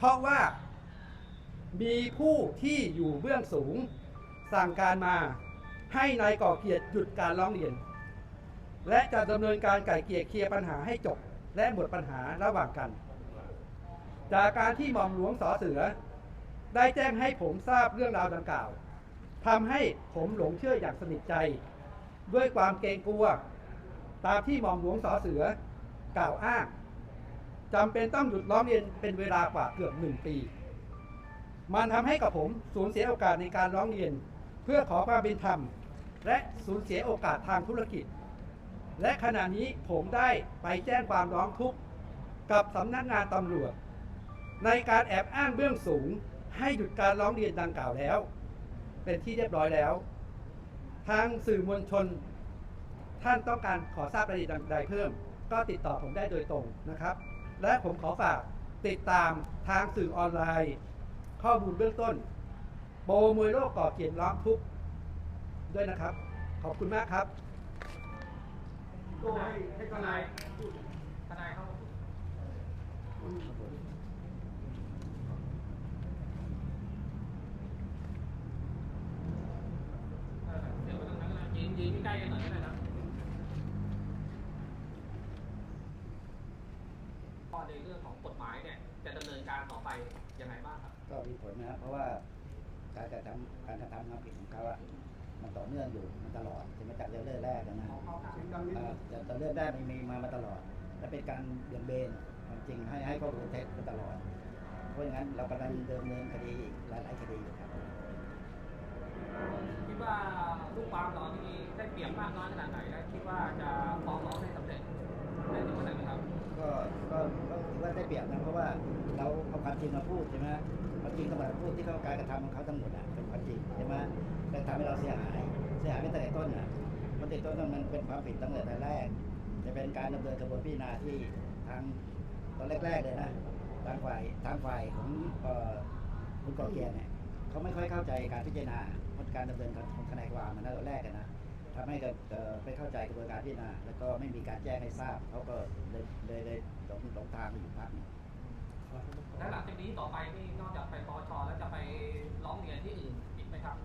เพราะว่ามีผู้ที่อยู่เบื้องสูงสั่งการมาให้นายก่อเกียรติหยุดการร้องเรียน และจะดำเนินการไก่เกลี่ยเคลียร์ปัญหาให้จบ และหมดปัญหาระหว่างกัน จากการที่หม่อมหลวงสอเสือ ได้แจ้งให้ผมทราบเรื่องราวดังกล่าวทำให้ผมหลงเชื่ออย่างสนิทใจ ด้วยความเกรงกลัว ตามที่หม่อมหลวงสอเสือกล่าวอ้าง จำเป็นต้องหยุดร้องเรียนเป็นเวลากว่าเกือบหนึ่งปี มันทำให้กับผมสูญเสียโอกาสในการร้องเรียน เพื่อขอความเป็นธรรม และสูญเสียโอกาสทางธุรกิจ และขณะนี้ผมได้ไปแจ้งความร้องทุกข์กับสำนักงานตำรวจ ในการแอบอ้างเบื้องสูง ให้หยุดการร้องเรียนดังกล่าวแล้ว เป็นที่เรียบร้อยแล้ว ทางสื่อมวลชน ท่านต้องการขอทราบรายละเอียดใดเพิ่ม ก็ติดต่อผมได้โดยตรงนะครับ และผมขอฝากติดตามทางสื่อออนไลน์ ข้อมูลเบื้องต้น โปรมวยโลกก่อเกียรติล้อมทุกด้วยนะครับ ขอบคุณมากครับให้ทนายทนายเขามาพูดเออเดี๋ยวไปตรงนั้นก็ได้ยืนยืนใกล้ๆกันหน่อยก็ได้นะข้อ ในเรื่องของกฎหมายเนี่ยจะดำเนินการต่อไปยังไงบ้างครับ ก็มีผลนะครับเพราะว่าการกระทำการกระทำความผิดของเขาอะมันต่อเนื่องอยู่มันตลอดถึงมาจากเริ่มแรกนะของเขาครับเอ่อแต่แต่เริ่มแรกมันมีมามาตลอด และเป็นการเบี่ยงเบนความจริงให้ให้ข้อมูลเท็จมาตลอด เพราะอย่างนั้นเรากำลังเดิมเนินคดีอีกหลายหลายๆคดีอยู่ครับคิดว่าลูกความเรานี่ได้เปรียบมากน้อยขนาดไหนและคิดว่าจะฟ้องร้องได้สำเร็จได้ถึงขนาดไหนครับ ก็ก็ก็ถือว่าได้เปรียบนะเพราะว่าเราเอาความจริงมาพูดใช่ไหมความจริงทั้งหมดพูดที่เขาการกระทำของเขาทั้งหมดอะเป็นความจริงใช่ไหมแต่ทำให้เราเสียหายเสียหายตั้งแต่ต้นอะมันติดต้นมันเป็นความผิดตั้งแต่แรก จะเป็นการดำเนินกระบวนพิจารณาที่ทางตอนแรกๆเลยนะทางฝ่ายทางฝ่ายของคุณกอเกียรติเนี่ยเขาไม่ค่อยเข้าใจการพิจารณาการดำเนินของทนายความมันตั้งแต่แรกกันนะ ทำให้เกิดเอ่อไม่เข้าใจกระบวนการพิจารณาแล้วก็ไม่มีการแจ้งให้ทราบเขาก็เลยเลยเลยหลงหลงทางไปอยู่พักหนึ่งและหลังจากนี้ต่อไปนี่นอกจากไปปอชแล้วจะไปร้องเรียนที่อื่นอีกไหมครับ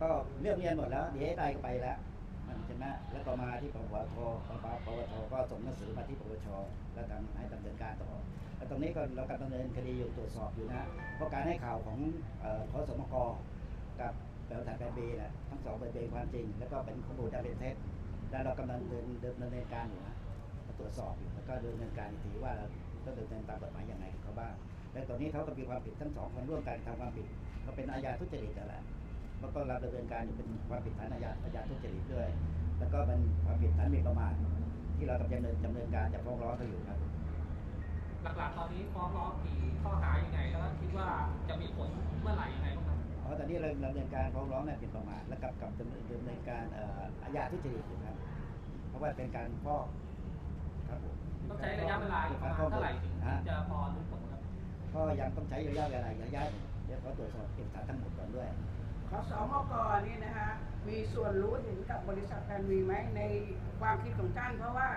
ก็เรื่องเรียนหมดแล้วเดี๋ยวให้ได้ก็ไปแล้วมันใช่ไหมแล้วก็มาที่ปวทปปปวทก็ส่งหนังสือมาที่ปวชแล้วทำให้ดำเนินการต่อแล้วตรงนี้ก็เรากำลังดำเนินคดีอยู่ตรวจสอบอยู่นะเพราะการให้ข่าวของเอ่อขอสมกกับ แปลถ่ายแปลบีนะทั้งสองเป็นความจริง แล้วก็เป็นข้อมูลจะเป็นเท็จแล้วเรากำลังเดินเดินดำเนินการอยู่นะมาตรวจสอบอยู่แล้วก็ดำเนินการอีกทีว่าเราต้องดำเนินตามกฎหมายอยังไงกับเขาบ้างและตอนนี้เขาก็มีความผิดทั้งสองคนร่วมกันทำความผิดก็เป็นอาญาทุจริตนั่นแหละแล้วก็เราดำเนินการอยู่เป็นความผิดฐานอาญาอาญาทุจริตด้วย แล้วก็เป็นความผิดฐานหมิ่นประมาทที่เรากำลังดำเนินดำเนินการจะฟ้องร้องเขาอยู่ครับ หลักๆตอนนี้ฟ้องร้องกี่ข้อหายังไงแล้วคิดว่าจะมีผล อนนี้เราดำเนินการฟ้องร้องเนี่ยเป็นประมาทและกับกับดำเนินดำเนินการเอ่ออาญาทุจริตอยู่ครับ เพราะว่าเป็นการฟอกครับผมต้องใช้ระยะเวลาอีกประมาณเท่าไหร่ถึงฮะจะพอรู้ผลครับก็ยังต้องใช้ระยะเวลาระยะหนึ่งเดี๋ยวเขาตรวจสอบเอกสารทั้งหมดก่อนด้วยขสมกนี่นะคะมีส่วนรู้เห็นกับบริษัทแพนวีไหมในความคิดของท่านเพราะว่า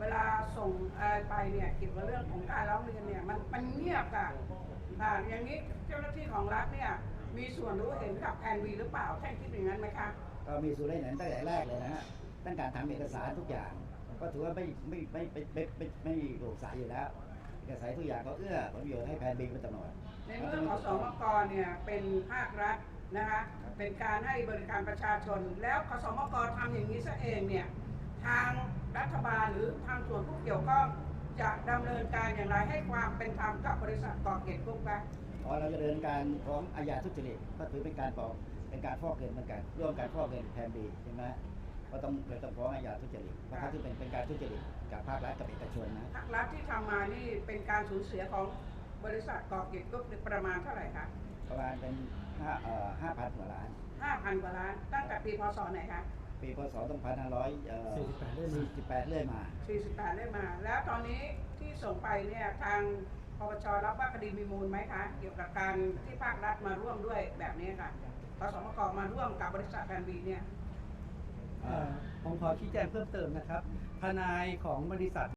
เวลาส่งอะไรไปเนี่ยเกี่ยวกับเรื่องของการร้องเรียนเนี่ยมันมันเงียบอะอ่าอย่างนี้เจ้าหน้าที่ของรัฐเนี่ย มีส่วนรู้เห็นกับแพนวีหรือเปล่าท่านคิดอย่างนั้นไหมคะก็มีส่วนเล่นตั้งแต่แรกเลยนะฮะตั้งการทำเอกสารทุกอย่าง ก็ถือว่าไม่ไม่ไม่ไม่ไม่ไม่ไม่โปร่งใสอยู่แล้วเอกสารทุกอย่างก็เอื้อผลประโยชน์ให้แพนบินเป็นตำรวจในเมื่อขสมกเนี่ยเป็นภาครัฐนะคะเป็นการให้บริการประชาชน แล้วขสมกทำอย่างนี้ซะเองเนี่ยทางรัฐบาลหรือทางส่วนผู้เกี่ยวข้องจะดำเนินการอย่างไรให้ความเป็นธรรมกับบริษัทก่อเกตกรุ๊ปคะ พอเราจะเดินการฟ้องอาญาทุจริตก็ถือเป็นการฟ้องเป็นการฟอกเงินเหมือนกันร่วมการฟอกเงินแทนดีใช่ไหมก็ต้องเราต้องฟ้องอาญาทุจริตเพราะถ้าที่เป็นเป็นการทุจริตกับภาครัฐกับเอกชนนะภาครัฐที่ทำมานี่เป็นการสูญเสียของบริษัทก่อเกตกรุ๊ปประมาณเท่าไหร่คะประมาณเป็นห้าเอ่อห้าพันกว่าล้าน5,000กว่าล้านตั้งแต่ปีพศไหนคะปีพศสองพันห้าร้อยเอ่อ48เรื่อยมาสี่สิบแปดเรื่อยมา48ได้มา แล้วตอนนี้ที่ส่งไปเนี่ยทาง ปปชรับว่าคดีมีมูลไหมคะ เกี่ยวกับการที่ภาครัฐมาร่วมด้วยแบบนี้ค่ะขสมกมาร่วมกับบริษัทแฟนบีเนี่ย เอ่อผมขอชี้แจงเพิ่มเติมนะครับ ทนายของบริษัท